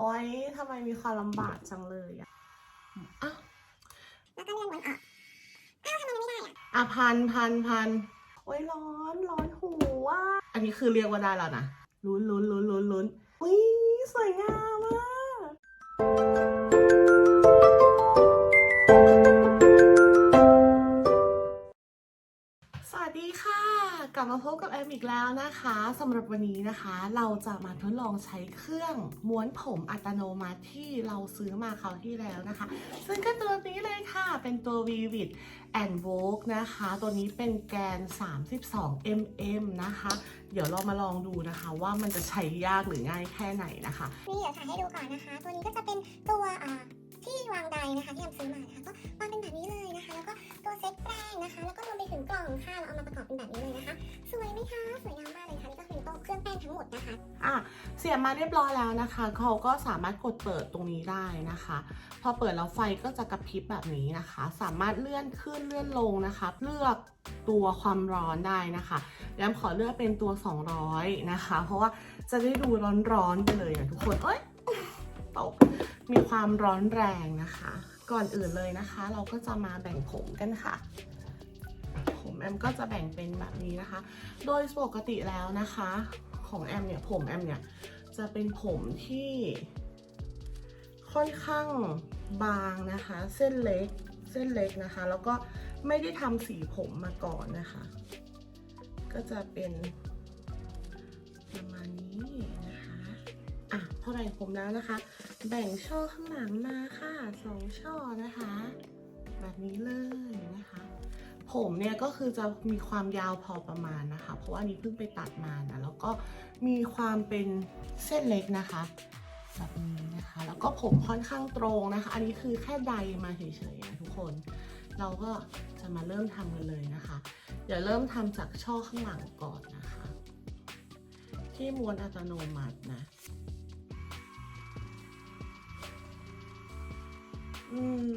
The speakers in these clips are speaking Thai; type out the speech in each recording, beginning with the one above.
โอ๊ยทำไมมีความลำบากจังเลยอะอะแล้วก็เลื่อนวนออกอ้าวทำไมมันไม่ได้อะอะพันพันพันโอ๊ยร้อนร้อนหูอะอันนี้คือเรียกว่าได้แล้วนะลุ้นลุ้นลุ้นลุ้นลุ้นอุ้ยสวยงามมากสวัสดีค่ะ กลับมาพบกับแอมอีกแล้วนะคะสำหรับวันนี้นะคะ เราจะมาทดลองใช้เครื่องม้วนผมอัตโนมัติที่เราซื้อมาคราวที่แล้วนะคะ ซึ่งก็ตัวนี้เลยค่ะ เป็นตัว Vivid and Vogue นะคะ ตัวนี้เป็นแกน 32 mm นะคะ เดี๋ยวเรามาลองดูนะคะว่ามันจะใช้ยากหรือง่ายแค่ไหนนะคะ นี่เดี๋ยวถ่ายให้ดูก่อนนะคะ ตัวนี้ก็จะเป็นตัวอ่า ที่วางไดนะคะที่แอมซื้อมานะคะก็วางเป็นแบบนี้เลยนะคะ แล้วก็ตัวเซ็ตแปรงนะคะ แล้วก็รวมไปถึงกล่องค่ะเราเอามาประกอบเป็นแบบนี้เลยนะคะ สวยไหมคะสวยงามมากเลยค่ะนี่ก็คือตัวเครื่องแป้งทั้งหมดนะคะอะเสียบมาเรียบร้อยแล้วนะคะ เขาก็สามารถกดเปิดตรงนี้ได้นะคะ พอเปิดแล้วไฟก็จะกระพริบแบบนี้นะคะ สามารถเลื่อนขึ้นเลื่อนลงนะคะ เลือกตัวความร้อนได้นะคะแอมขอเลือกเป็นตัว 200 นะคะ เพราะว่าจะได้ดูร้อนๆไปเลยนะทุกคนเอ้ยตก มีความร้อนแรงนะคะ ก่อนอื่นเลยนะคะ เราก็จะมาแบ่งผมกันค่ะ ผมแอมก็จะแบ่งเป็นแบบนี้นะคะ โดยปกติแล้วนะคะ ของแอมเนี่ยผมแอมเนี่ยจะเป็นผมที่ค่อนข้างบางนะคะ เส้นเล็กเส้นเล็กนะคะ แล้วก็ไม่ได้ทำสีผมมาก่อนนะคะ ก็จะเป็นประมาณนี้นะคะอะพอแบ่งผมแล้วนะคะ แบ่งช่อข้างหลังมาค่ะสองช่อนะคะ แบบนี้เลยนะคะ ผมเนี่ยก็คือจะมีความยาวพอประมาณนะคะ เพราะว่านนี้เพิ่งไปตัดมานะแล้วก็มีความเป็นเส้นเล็กนะคะแบบนี้นะคะ แล้วก็ผมค่อนข้างตรงนะคะ อันนี้คือแค่ใดมาเฉยๆนะทุกคน เราก็จะมาเริ่มทำกันเลยนะคะเดี๋ยวเริ่มทำจากช่อข้างหลังก่อนนะคะ ที่ม้วนอัตโนมัตินะ อืม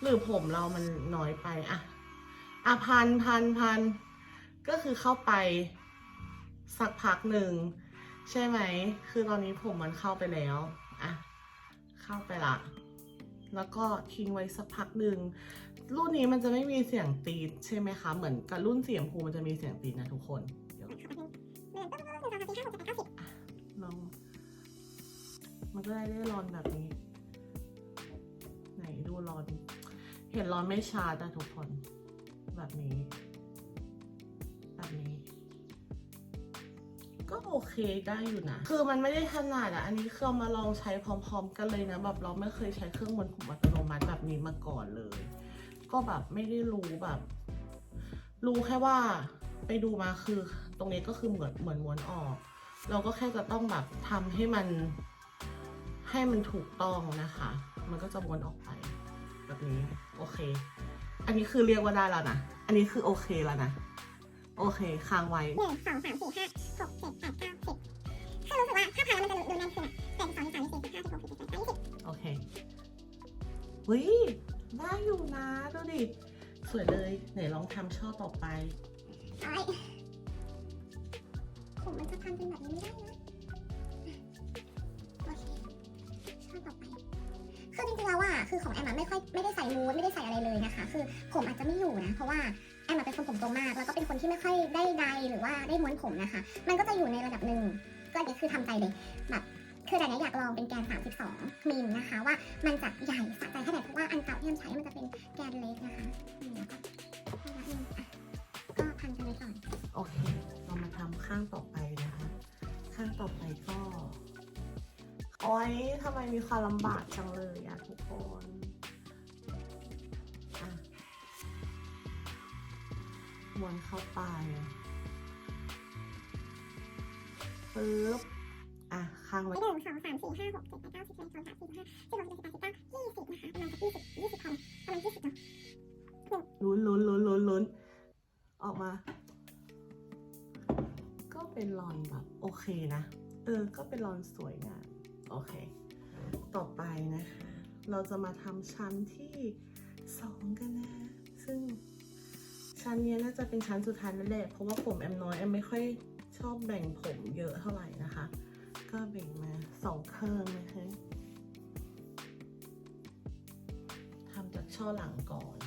หรือผมเรามันน้อยไปอะอะพันพันพันก็คือเข้าไปสักพักหนึ่ง ใช่ไหม คือตอนนี้ผมมันเข้าไปแล้วอะเข้าไปละ แล้วก็ทิ้งไว้สักพักหนึ่งรุ่นนี้มันจะไม่มีเสียงตีดใช่ไหมคะ เหมือนกับรุ่นเสียงภูมันจะมีเสียงตีดนะทุกคนเดี๋ยวเลื่อนปุ๊บปุ๊บปุ๊บหนึ่งสองสามสี่ห้าหกเจ็ดแปดเก้าสิบลองมันก็ได้ได้รอนแบบนี้ไหน ดูร้อน เห็นร้อนไม่ชัดนะทุกคน แบบนี้ แบบนี้ ก็โอเคได้อยู่นะ คือมันไม่ได้ถนัดอะอันนี้คือเอามาลองใช้พร้อม ๆ กันเลยนะแบบเราไม่เคยใช้เครื่องมือผมอัตโนมัติแบบนี้มาก่อนเลย ก็แบบไม่ได้รู้แบบ รู้แค่ว่าไปดูมาคือตรงนี้ก็คือเหมือนเหมือนม้วนออก เราก็แค่จะต้องแบบทำให้มันให้มันถูกต้องนะคะ มันก็จะวนออกไปแบบนี้ โอเค อันนี้คือเรียกว่าได้แล้วนะ อันนี้คือโอเคแล้วนะ โอเคค้างไว้หนึ่งสองสามสี่ห้าหกเจ็ดแปดเก้าสิบถ้ารู้สึกว่าถ้าพายมันจะดูแน่นขึ้นอะแต่สองสามสี่ห้าหกเจ็ดแปดเก้าสิบโอเคเฮ้ยได้อยู่นะดูดิ สวยเลยไหนลองทำช่อต่อไปโอ้ยผมมันจะพันเป็นแบบนี้ไม่ได้นะ คือของแอมอะไม่ค่อยไม่ได้ใส่มูดไม่ได้ใส่อะไรเลยนะคะ คือผมอาจจะไม่อยู่นะเพราะว่าแอมเป็นคนผมตรงมาก แล้วก็เป็นคนที่ไม่ค่อยได้ใดหรือว่าได้ม้วนผมนะคะ มันก็จะอยู่ในระดับหนึ่งก็อันนี้คือทำใจเลยแบบคือแต่เนี้ยอยากลองเป็นแกน 32 มิลนะคะ ว่ามันจะใหญ่สะใจแค่ไหนเพราะว่าอันเก่าที่แอมใช้มันจะเป็นแกนเล็กนะคะอืมแล้วก็ระยะหนึ่งอะก็พันกันไว้ก่อนโอเคเรามาทำข้างต่อไปนะคะ ข้างต่อไปก็ โอ๊ยทำไมมีความลำบากจังเลยอะทุกคนม้วนเข้าไปปึ๊บอะข้างไว้หนึ่งสองสามสี่ห้าหกเจ็ดแปดเก้าสิบสิบเอ็ดสิบสองสิบสามสิบห้าสิบหกสิบเจ็ดสิบแปดสิบเก้ายี่สิบนะคะประมาณสักยี่สิบยี่สิบพอประมาณยี่สิบเนาะลุ้นลุ้นลุ้นลุ้นลุ้นออกมา ก็เป็นรอนแบบโอเคนะ เออ ก็เป็นรอนสวยงาม โอเค ต่อไปนะคะ เราจะมาทำชั้นที่สองกันนะ ซึ่งชั้นนี้น่าจะเป็นชั้นสุดท้ายนั่นแหละ เพราะว่าผมแอมน้อยแอมไม่ค่อยชอบแบ่งผมเยอะเท่าไหร่นะคะ ก็แบ่งมาสองเครื่องนะคะทำจากช่อหลังก่อน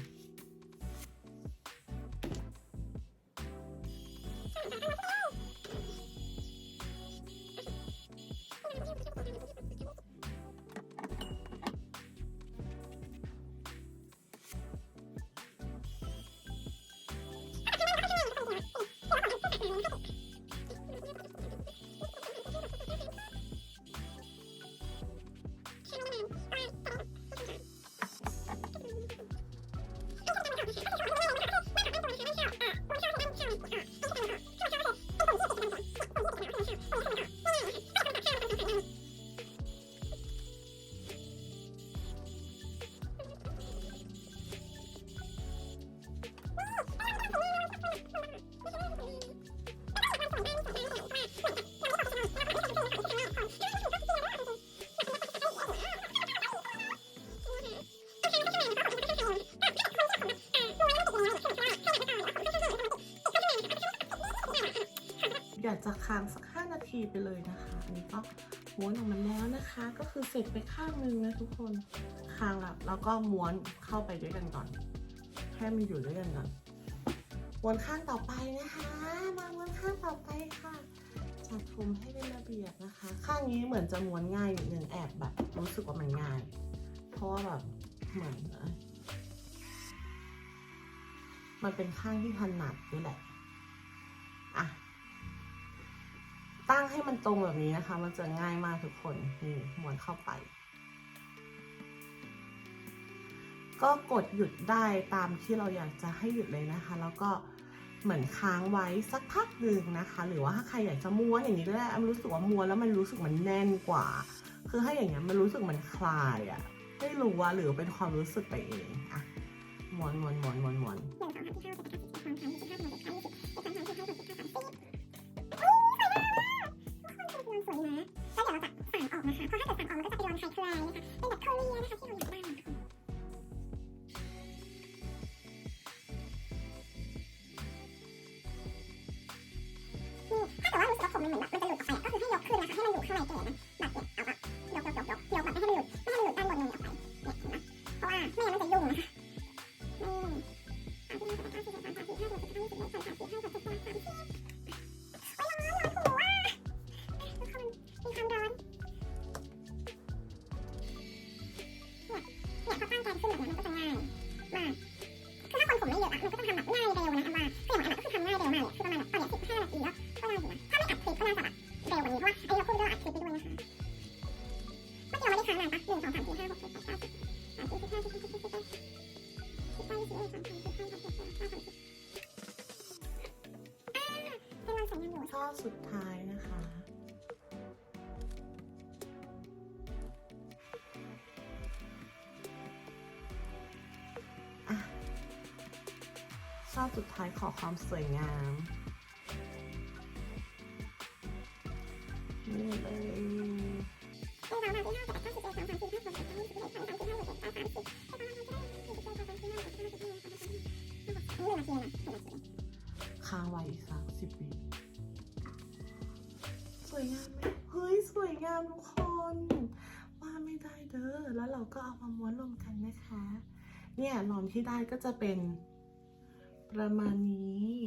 จะค้างสัก 5 นาทีไปเลยนะคะอันนี้ก็ม้วนออกมาแล้วนะคะ ก็คือเสร็จไปข้างนึงนะทุกคนค้างแล้วแล้วก็ม้วนเข้าไปด้วยกันก่อนแค่มันอยู่ด้วยกันก่อนม้วนข้างต่อไปนะคะ มาม้วนข้างต่อไปค่ะจัดผมให้เป็นระเบียบนะคะ ข้างนี้เหมือนจะม้วนง่ายนิดนึงแอบแบบ รู้สึกว่ามันง่าย เพราะว่าแบบเหมือนมันเป็นข้างที่ถนัดด้วยแหละ ตั้งให้มันตรงแบบนี้นะคะ มันจะง่ายมากทุกคนนี่ม้วนเข้าไป ก็กดหยุดได้ตามที่เราอยากจะให้หยุดเลยนะคะ แล้วก็เหมือนค้างไว้สักพักหนึ่งนะคะ หรือว่าถ้าใครอยากจะม้วนอย่างนี้ก็ได้มรู้สึกว่าม้วนแล้วมันรู้สึกมันแน่นกว่า คือให้อย่างเงี้ยมันรู้สึกมันคลายอะไม่รู้ว่าหรือเป็นความรู้สึกไปเองอะม้วนม้วนม้วนม้วนม้วนะคะพอให้เกิดสับออกมันก็จะไปโดนไฟทลายนะคะเป็นแบบโคเรียนะคะที่เราอยากได้ คือถ้าคนผมไม่เยอะอะมันก็ต้องทำแบบง่ายเร็วนะอันว่าคืออย่างอันก็คือทำง่ายเร็วมากคือประมาณแบบตอนเนี้ยถ้าไม่อดคลิปก็น่าจะแบบเร็วกว่ายเพราะว่าไอเดด้ววยนี้ต้องอดสลีบหปด้วันสวยข้อสุดท้ายาพสุดท้ายขอความสวยงาม นี่เลยค้างไว้อีกสักสิบวิสวยงามไหมเฮ้ย สวยงามทุกคนว่าไม่ได้เด้อ แล้วเราก็เอามาม้วนลงกันนะคะ เนี่ยหลอมที่ได้ก็จะเป็น ประมาณนี้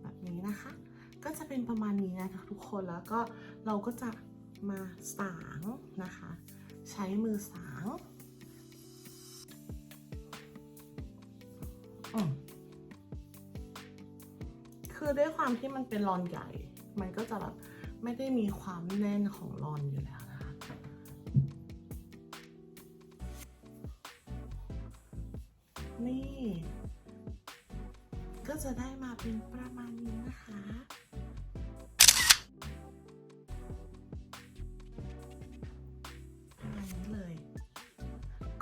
แบบนี้นะคะ ก็จะเป็นประมาณนี้นะคะทุกคนแล้วก็เราก็จะมาสางนะคะ ใช้มือสางคือด้วยความที่มันเป็นรอนใหญ่ มันก็จะแบบไม่ได้มีความแน่นของรอนอยู่แล้ว นี่ ก็จะได้มาเป็นประมาณนี้นะคะประมาณนี้เลย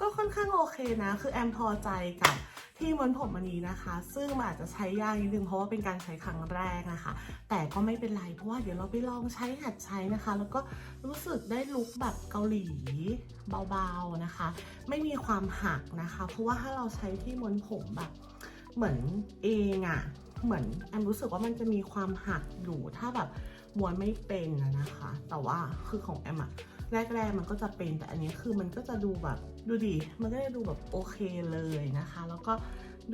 ก็ค่อนข้างโอเคนะ คือแอมพอใจกับ ที่ม้วนผมอันนี้นะคะ ซึ่งมันอาจจะใช้ยากนิดนึงเพราะว่าเป็นการใช้ครั้งแรกนะคะ แต่ก็ไม่เป็นไรเพราะว่าเดี๋ยวเราไปลองใช้หัดใช้นะคะ แล้วก็รู้สึกได้ลุคแบบเกาหลีเบาๆนะคะ ไม่มีความหักนะคะ เพราะว่าถ้าเราใช้ที่ม้วนผมแบบเหมือนเองอะ่ะเหมือนแอมรู้สึกว่ามันจะมีความหักอยู่ถ้าแบบม้วนไม่เป็นนะคะ แต่ว่าคือของแอมอะ แรกๆมันก็จะเป็นแต่อันนี้คือมันก็จะดูแบบดูดิมันก็จะดูแบบโอเคเลยนะคะ แล้วก็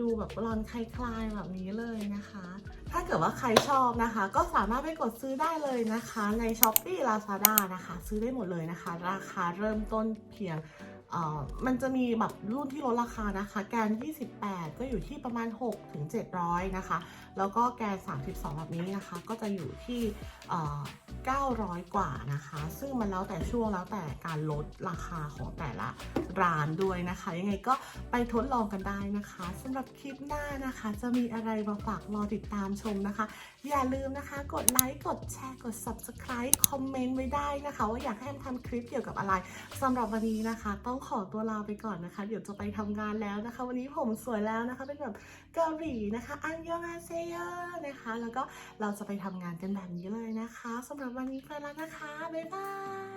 ดูแบบรอนคลายๆแบบนี้เลยนะคะ ถ้าเกิดว่าใครชอบนะคะ ก็สามารถไปกดซื้อได้เลยนะคะ ใน s h อ p e e Lazada นะคะ ซื้อได้หมดเลยนะคะ ราคาเริ่มต้นเพียงเอ่อมันจะมีแบบรุ่นที่ลดราคานะคะ แกน 28 ก็อยู่ที่ประมาณ 6 ถึง 700 นะคะ แล้วก็แกน 32 แบบนี้นะคะ ก็จะอยู่ที่เอ่อ900 กว่านะคะ ซึ่งมันแล้วแต่ช่วงแล้วแต่การลดราคาของแต่ละร้านด้วยนะคะ ยังไงก็ไปทดลองกันได้นะคะสำหรับคลิปหน้านะคะ จะมีอะไรมาฝากรอติดตามชมนะคะ อย่าลืมนะคะ กดไลค์กดแชร์กด subscribe คอมเมนต์ไว้ได้นะคะ ว่าอยากให้แอมทำคลิปเกี่ยวกับอะไรสำหรับวันนี้นะคะ ต้องขอตัวลาไปก่อนนะคะ เดี๋ยวจะไปทำงานแล้วนะคะ วันนี้ผมสวยแล้วนะคะเป็นแบบ เกาหลีนะคะอันยองอาเซยนะคะ แล้วก็เราจะไปทำงานกันแบบนี้เลยนะคะสำหรับวันนี้ไปแล้วนะคะ บ๊ายบาย